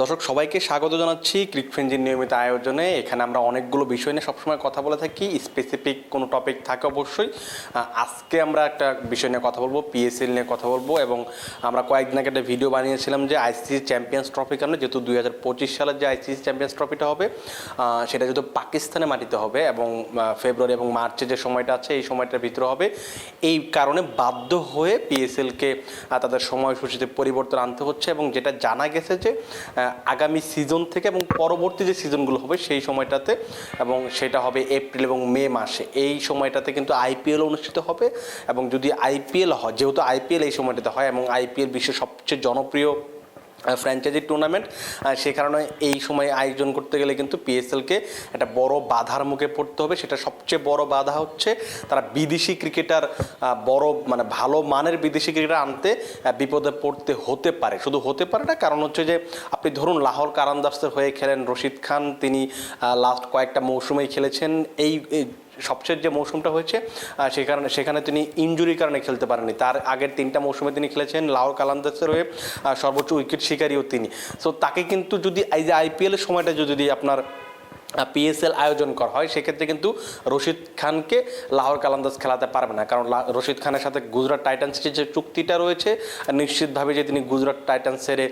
দর্শক, সবাইকে স্বাগত জানাচ্ছি ফ্রেঞ্জির নিয়মিত আয়োজনে। এখানে আমরা অনেকগুলো বিষয় নিয়ে সবসময় কথা বলে থাকি। স্পেসিফিক কোনো টপিক থাকে অবশ্যই। আজকে আমরা একটা বিষয় নিয়ে কথা বলব পিএসএল নিয়ে কথা বলব এবং আমরা কয়েকদিন আগে একটা ভিডিও বানিয়েছিলাম যে আইসিসি চ্যাম্পিয়ন্স ট্রফি কারণে, যেহেতু দুই হাজার পঁচিশ সালের যে আইসিসি চ্যাম্পিয়ন্স ট্রফিটা হবে সেটা যেহেতু পাকিস্তানে মাটিতে হবে এবং ফেব্রুয়ারি এবং মার্চে যে সময়টা আছে, এই সময়টার ভিতরে হবে। এই কারণে বাধ্য হয়ে পিএসএলকে তাদের সময়সূচিতে পরিবর্তন আনতে হচ্ছে এবং যেটা জানা গেছে যে আগামী সিজন থেকে এবং পরবর্তী যে সিজনগুলো হবে সেই সময়টাতে এবং সেটা হবে এপ্রিল এবং মে মাসে। এই সময়টাতে কিন্তু আইপিএল অনুষ্ঠিত হবে এবং যদি আইপিএল হয়, যেহেতু আইপিএল এই সময়টাতে হয় এবং আইপিএল বিশ্বের সবচেয়ে জনপ্রিয় ফ্র্যাঞ্চাইজি টুর্নামেন্ট সে কারণে এই সময় আয়োজন করতে গেলে কিন্তু পিএসএলকে একটা বড় বাধার মুখে পড়তে হবে। সেটা সবচেয়ে বড় বাধা হচ্ছে তারা বিদেশি ক্রিকেটার বড় মানে ভালো মানের বিদেশি ক্রিকেটার আনতে বিপদে পড়তে হতে পারে। শুধু হতে পারে না, কারণ হচ্ছে যে আপনি ধরুন লাহোর কারান্দাসের হয়ে খেলেন রশিদ খান, তিনি লাস্ট কয়েকটা মৌসুমেই খেলেছেন। এই সবচেয়ে যে মৌসুমটা হয়েছে সেই কারণে, সেখানে তিনি ইঞ্জুরির কারণে খেলতে পারেননি। তার আগের তিনটা মৌসুমে তিনি খেলেছেন, লাহোর কালান্দাসের হয়ে সর্বোচ্চ উইকেট শিকারীও তিনি। সো তাকে কিন্তু যদি এই যে আইপিএলের সময়টা যদি আপনার পিএসএল আয়োজন করা হয়, সেক্ষেত্রে কিন্তু রশিদ খানকে লাহোর কালান্দাজ খেলাতে পারবে না। কারণ রশিদ খানের সাথে গুজরাট টাইটান্সের যে চুক্তিটা রয়েছে, নিশ্চিতভাবে যে তিনি গুজরাট টাইটান্স ছেড়ে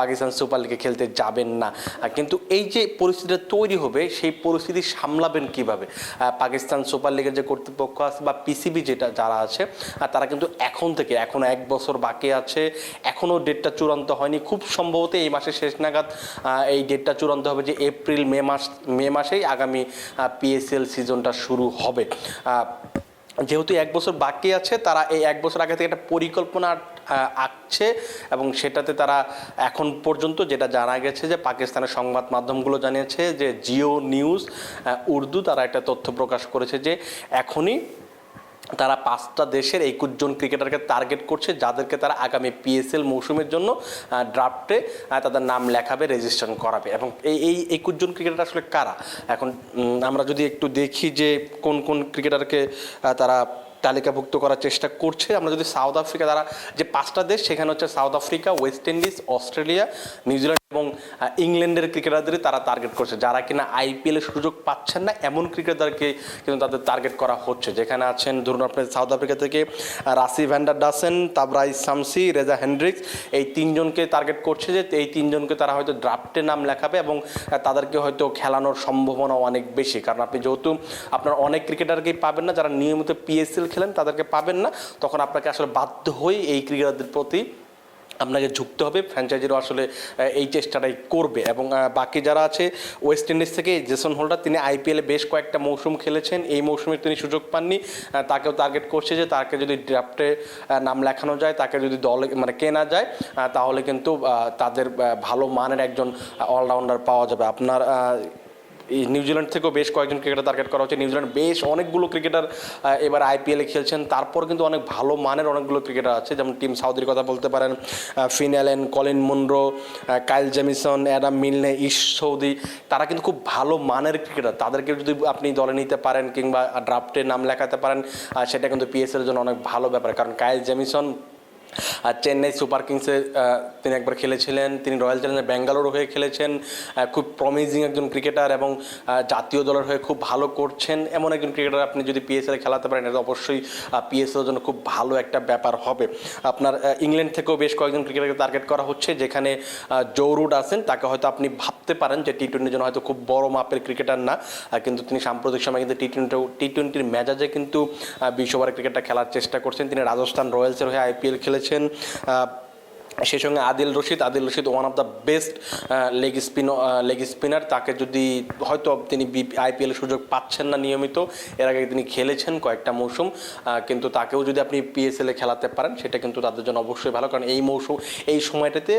পাকিস্তান সুপার লিগে খেলতে যাবেন না। কিন্তু এই যে পরিস্থিতিটা তৈরি হবে, সেই পরিস্থিতি সামলাবেন কীভাবে? পাকিস্তান সুপার লিগের যে কর্তৃপক্ষ আছে বা পিসিবি যেটা, যারা আছে তারা কিন্তু এখন থেকে, এখন এক বছর বাকি আছে এখনও ডেটটা চূড়ান্ত হয়নি। খুব সম্ভবত এই মাসের শেষ নাগাদ এই ডেটটা চূড়ান্ত হবে যে এপ্রিল, মে মাস মে মাসেই আগামী পিএসএল সিজনটা শুরু হবে। যেহেতু এক বছর বাকি আছে, তারা এই এক বছর আগে থেকে একটা পরিকল্পনা আঁকছে এবং সেটাতে তারা এখন পর্যন্ত যেটা জানা গেছে যে পাকিস্তানের সংবাদ মাধ্যমগুলো জানিয়েছে যে জিও নিউজ উর্দু তারা একটা তথ্য প্রকাশ করেছে যে এখনই তারা পাঁচটা দেশের একুশ জন ক্রিকেটারকে টার্গেট করছে, যাদেরকে তারা আগামী পিএসএল মৌসুমের জন্য ড্রাফটে তাদের নাম লেখাবে রেজিস্ট্রেশন করাবে। এবং এই এই একুশ জন ক্রিকেটার আসলে কারা? এখন আমরা যদি একটু দেখি যে কোন কোন ক্রিকেটারকে তারা তালিকাভুক্ত করার চেষ্টা করছে, আমরা যদি সাউথ আফ্রিকা, তারা যে পাঁচটা দেশ, সেখানে হচ্ছে South Africa, West Indies, Australia, New Zealand এবং ইংল্যান্ডের ক্রিকেটারদেরই তারা টার্গেট করছে, যারা কিনা আইপিএলের সুযোগ পাচ্ছেন না এমন ক্রিকেটারকে কিন্তু তাদের টার্গেট করা হচ্ছে। যেখানে আছেন, ধরুন আপনি সাউথ আফ্রিকা থেকে Rassie van der Dussen, Tabraiz Shamsi, Reza Hendricks এই তিনজনকে টার্গেট করছে যে, এই তিনজনকে তারা হয়তো ড্রাফটে নাম লেখাবে এবং তাদেরকে হয়তো খেলানোর সম্ভাবনা অনেক বেশি। কারণ আপনি যেহেতু আপনার অনেক ক্রিকেটারকেই পাবেন না, যারা নিয়মিত পিএসএল খেলেন তাদেরকে পাবেন না, তখন আপনাকে আসলে বাধ্য হয়ে এই ক্রিকেটারদের প্রতি আপনাকে ঝুঁকতে হবে। ফ্র্যাঞ্চাইজিরও আসলে এই চেষ্টাটাই করবে। এবং বাকি যারা আছে ওয়েস্ট ইন্ডিজ থেকে জেসন হোল্ডার তিনি আইপিএলে বেশ কয়েকটা মৌসুম খেলেছেন। এই মৌসুমে তিনি সুযোগ পাননি। তাকেও টার্গেট করছে যে তাকে যদি ড্রাফটে নাম লেখানো যায়, তাকে যদি দলে মানে কেনা যায় তাহলে কিন্তু তাদের ভালো মানের একজন অলরাউন্ডার পাওয়া যাবে। আপনার এই নিউজিল্যান্ড থেকেও বেশ কয়েকজন ক্রিকেটার টার্গেট করা হচ্ছে। নিউজিল্যান্ড বেশ অনেকগুলো ক্রিকেটার এবার আইপিএলে খেলছেন। তারপর কিন্তু অনেক ভালো মানের অনেকগুলো ক্রিকেটার আছে। যেমন টিম সাউদির কথা বলতে পারেন Finn Allen Colin ah, Kyle Jamieson Adam Milne Ish Sodhi তারা কিন্তু খুব ভালো মানের ক্রিকেটার তাদেরকে যদি আপনি দলে নিতে পারেন কিংবা ড্রাফটে নাম লেখাতে পারেন সেটা কিন্তু পিএসএল জন্য অনেক ভালো ব্যাপার। কারণ কাইল জেমিসন আর চেন্নাই সুপার কিংসে তিনি একবার খেলেছিলেন তিনি রয়্যাল চ্যালেঞ্জার ব্যাঙ্গালোর হয়ে খেলেছেন খুব প্রমিজিং একজন ক্রিকেটার এবং জাতীয় দলের হয়ে খুব ভালো করছেন। এমন একজন ক্রিকেটার আপনি যদি পিএসএল খেলাতে পারেন এটা অবশ্যই পিএসএল জন্য খুব ভালো একটা ব্যাপার হবে। আপনার ইংল্যান্ড থেকেও বেশ কয়েকজন ক্রিকেটারকে টার্গেট করা হচ্ছে যেখানে জৌরুড আছেন তাকে হয়তো আপনি ভাবতে পারেন যে টি টোয়েন্টির জন্য হয়তো খুব বড় মাপের ক্রিকেটার না কিন্তু তিনি সাম্প্রতিক সময় কিন্তু টি টোয়েন্টি টি টোয়েন্টির মেজাজে কিন্তু আহ, বিশ্ববারের ক্রিকেটটা খেলার চেষ্টা করছেন। তিনি রাজস্থান রয়্যালসের হয়ে আইপিএল খেলেছেন সেই সঙ্গে Adil Rashid. Adil Rashid one of the best leg spin leg spinner তাকে যদি হয়তো তিনি আইপিএল সুযোগ পাচ্ছেন না নিয়মিত, এর আগে তিনি খেলেছেন কয়েকটা মৌসুম কিন্তু তাকেও যদি আপনি পিএসএলে খেলাতে পারেন, সেটা কিন্তু তাদের জন্য অবশ্যই ভালো। কারণ এই মৌসুম, এই সময়টাতে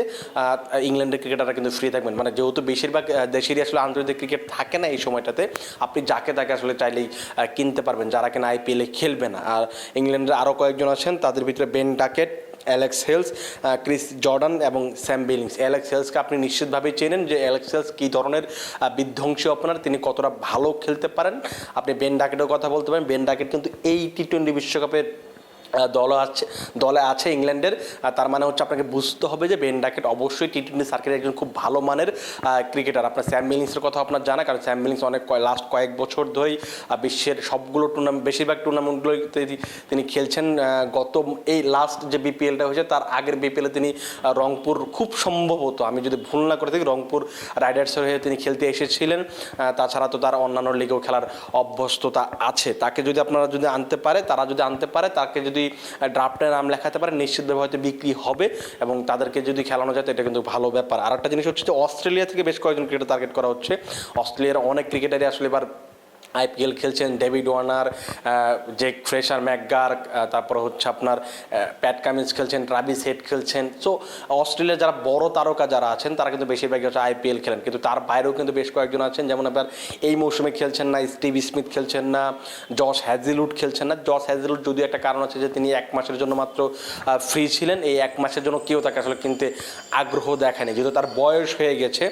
ইংল্যান্ডের ক্রিকেটাররা কিন্তু ফ্রি থাকবেন। মানে যেহেতু বেশিরভাগ দেশেরই আসলে আন্তর্জাতিক ক্রিকেট থাকে না এই সময়টাতে, আপনি যাকে তাকে আসলে চাইলেই কিনতে পারবেন। যারা কিনা আইপিএলে খেলবে না। আর ইংল্যান্ডের আরও কয়েকজন আছেন, তাদের ভিতরে Ben Duckett Alex Hales Chris Jordan এবং স্যাম বিলিংস অ্যালেক্স হেলসকে আপনি নিশ্চিতভাবেই চেনেন যে অ্যালেক্স হেলস কী ধরনের বিধ্বংসী ওপেনার তিনি কতটা ভালো খেলতে পারেন। আপনি বেন ডাকেটের কথা বলতে পারেন। বেন ডাকেট কিন্তু এই টি টোয়েন্টি বিশ্বকাপের দল আছে, দলে আছে ইংল্যান্ডের। তার মানে হচ্ছে আপনাকে বুঝতে হবে যে বেন ডাকেট অবশ্যই টি টোয়েন্টি সার্কিটের একজন খুব ভালো মানের ক্রিকেটার আপনার স্যাম মিলিংসের কথা আপনার জানা, কারণ স্যাম মিলিংস অনেক লাস্ট কয়েক বছর ধরেই বিশ্বের সবগুলো টুর্নামেন্ট বেশিরভাগ টুর্নামেন্টগুলোতে তিনি খেলছেন গত এই লাস্ট যে বিপিএলটা হয়েছে, তার আগের বিপিএলে তিনি রংপুর খুব সম্ভবত, আমি যদি ভুল না করে থাকি, রংপুর রাইডার্সের হয়ে তিনি খেলতে এসেছিলেন। তাছাড়া তো তার অন্যান্য লিগেও খেলার অভ্যস্ততা আছে। তাকে যদি আপনারা যদি আনতে পারে, তারা যদি আনতে পারে, তাকে যদি ড্রাফটে নাম লেখাতে পারে, নিশ্চিতভাবে হয়তো বিক্রি হবে এবং তাদেরকে যদি খেলানো যায় এটা কিন্তু ভালো ব্যাপার। আর একটা জিনিস হচ্ছে যে, অস্ট্রেলিয়া থেকে বেশ কয়েকজন ক্রিকেটার টার্গেট করা হচ্ছে। অস্ট্রেলিয়ার অনেক ক্রিকেটারই আসলে এবার আইপিএল খেলছেন David Warner Jake Fraser McGurk তারপর হচ্ছে আপনার প্যাট কামিন্স খেলছেন, ট্রাভিস হেড খেলছেন। সো অস্ট্রেলিয়ার যারা বড় তারকা যারা আছেন, তারা কিন্তু বেশিরভাগই হচ্ছে আইপিএল খেলেন। কিন্তু তার বাইরেও কিন্তু বেশ কয়েকজন আছেন, যেমন আপনার এই মৌসুমে খেলছেন না, স্টিভ স্মিথ খেলছেন না জস হ্যাজিলুড খেলছেন না। জস হ্যাজিলুড যদিও একটা কারণ আছে যে তিনি এক মাসের জন্য মাত্র ফ্রি ছিলেন। এই এক মাসের জন্য কেউ তাকে আসলে কিনতে আগ্রহ দেখায়নি। যেহেতু তার বয়স হয়ে গেছে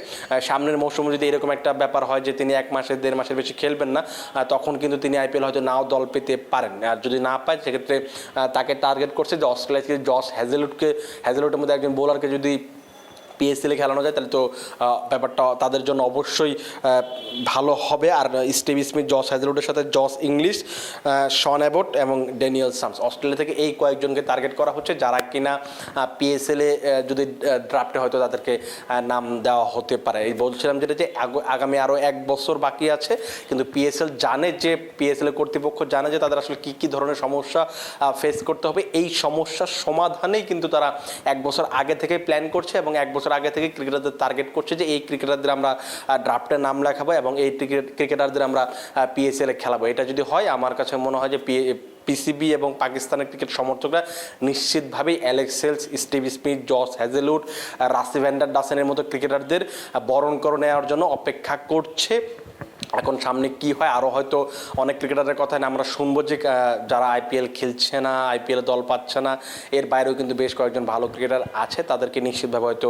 সামনের মৌসুমে যদি এরকম একটা ব্যাপার হয় যে তিনি এক মাসের দেড় মাসের বেশি খেলবেন না তখন কিন্তু তিনি আইপিএল হয়তো নাও দল পেতে পারেন আর যদি না পায়, সেক্ষেত্রে তাকে টার্গেট করছে যে অস্ট্রেলিয়া জস হ্যাজেলুডকে হ্যাজেলুডের মধ্যে একজন বোলারকে যদি পিএসএলে খেলানো যায়, তাহলে তো ব্যাপারটা তাদের জন্য অবশ্যই ভালো হবে। আর স্টিভ স্মিথ জস হ্যাজেলউডের সাথে জস ইংলিশ শন অ্যাবট এবং ড্যানিয়েল সামস অস্ট্রেলিয়া থেকে এই কয়েকজনকে টার্গেট করা হচ্ছে, যারা কিনা পিএসএলে যদি ড্রাফটে হয়তো তাদেরকে নাম দেওয়া হতে পারে। এই বলছিলাম যেটা যে, আগ- আগামী আরও এক বছর বাকি আছে, কিন্তু পিএসএল জানে যে পিএসএল কর্তৃপক্ষ জানে যে, তাদের আসলে কী কী ধরনের সমস্যা ফেস করতে হবে। এই সমস্যার সমাধানেই কিন্তু তারা এক বছর আগে থেকে প্ল্যান করছে এবং এক বছর আগে থেকে ক্রিকেটারদের টার্গেট করছে যে এই ক্রিকেটারদের আমরা ড্রাফটে নাম লেখাবো এবং এই ক্রিকেটারদের আমরা পিএসএলে খেলাবো। এটা যদি হয়, আমার কাছে মনে হয় যে পিসিবি এবং পাকিস্তানের ক্রিকেট সমর্থকরা নিশ্চিতভাবেই Alex Hales Steve Smith Josh Hazlewood Rassie van der ডাসেনের মতো ক্রিকেটারদের বরণ করে নেওয়ার জন্য অপেক্ষা করছে। এখন সামনে কি হয়? আরও হয়তো অনেক ক্রিকেটারের কথা আমরা শুনব যে যারা আইপিএল খেলছে না আইপিএল দল পাচ্ছে না, এর বাইরেও কিন্তু বেশ কয়েকজন ভালো ক্রিকেটার আছে, তাদেরকে নিশ্চিতভাবে হয়তো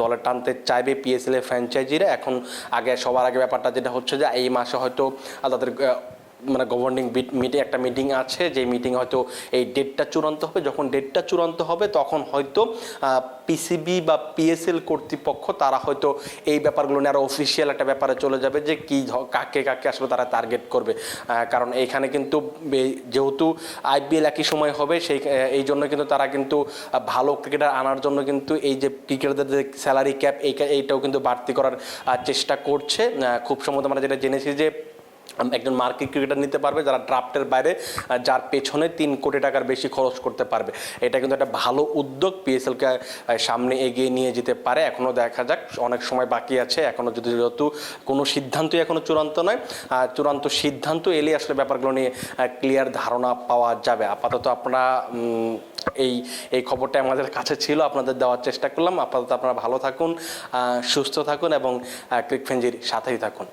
দলে টানতে চাইবে পিএসএল এর ফ্র্যাঞ্চাইজিরা এখন আগে, সবার আগে ব্যাপারটা যেটা হচ্ছে যে, এই মাসে হয়তো তাদের মানে গভর্নিং মিটে একটা মিটিং আছে, যে মিটিং হয়তো এই ডেটটা চূড়ান্ত হবে। যখন ডেটটা চূড়ান্ত হবে, তখন হয়তো পিসিবি বা পিএসএল কর্তৃপক্ষ, তারা হয়তো এই ব্যাপারগুলো নিয়ে আরও অফিসিয়াল একটা ব্যাপারে চলে যাবে যে কী কাকে কাকে আসলে তারা টার্গেট করবে। কারণ এইখানে কিন্তু যেহেতু আইপিএল একই সময় হবে, সেই এই জন্য কিন্তু তারা কিন্তু ভালো ক্রিকেটার আনার জন্য কিন্তু এই যে ক্রিকেটারদের যে স্যালারি ক্যাপ এই এইটাও কিন্তু বাড়তি করার চেষ্টা করছে। খুব সম্ভবত আমরা যেটা জেনেছি যে একজন মার্কেট ক্রিকেটার নিতে পারবে, যারা ড্রাফটের বাইরে যার পেছনে তিন কোটি টাকার বেশি খরচ করতে পারবে। এটা কিন্তু একটা ভালো উদ্যোগ পিএসএলকে সামনে এগিয়ে নিয়ে যেতে পারে। এখনও দেখা যাক, অনেক সময় বাকি আছে। এখনও যদি যেহেতু কোনো সিদ্ধান্তই এখনও চূড়ান্ত নয় চূড়ান্ত সিদ্ধান্ত এলে আসলে ব্যাপারগুলো নিয়ে ক্লিয়ার ধারণা পাওয়া যাবে। আপাতত আপনারা এই এই খবরটা আমাদের কাছে ছিল, আপনাদের দেওয়ার চেষ্টা করলাম। আপাতত আপনারা ভালো থাকুন সুস্থ থাকুন এবং ক্রিকফেঞ্জির সাথেই থাকুন।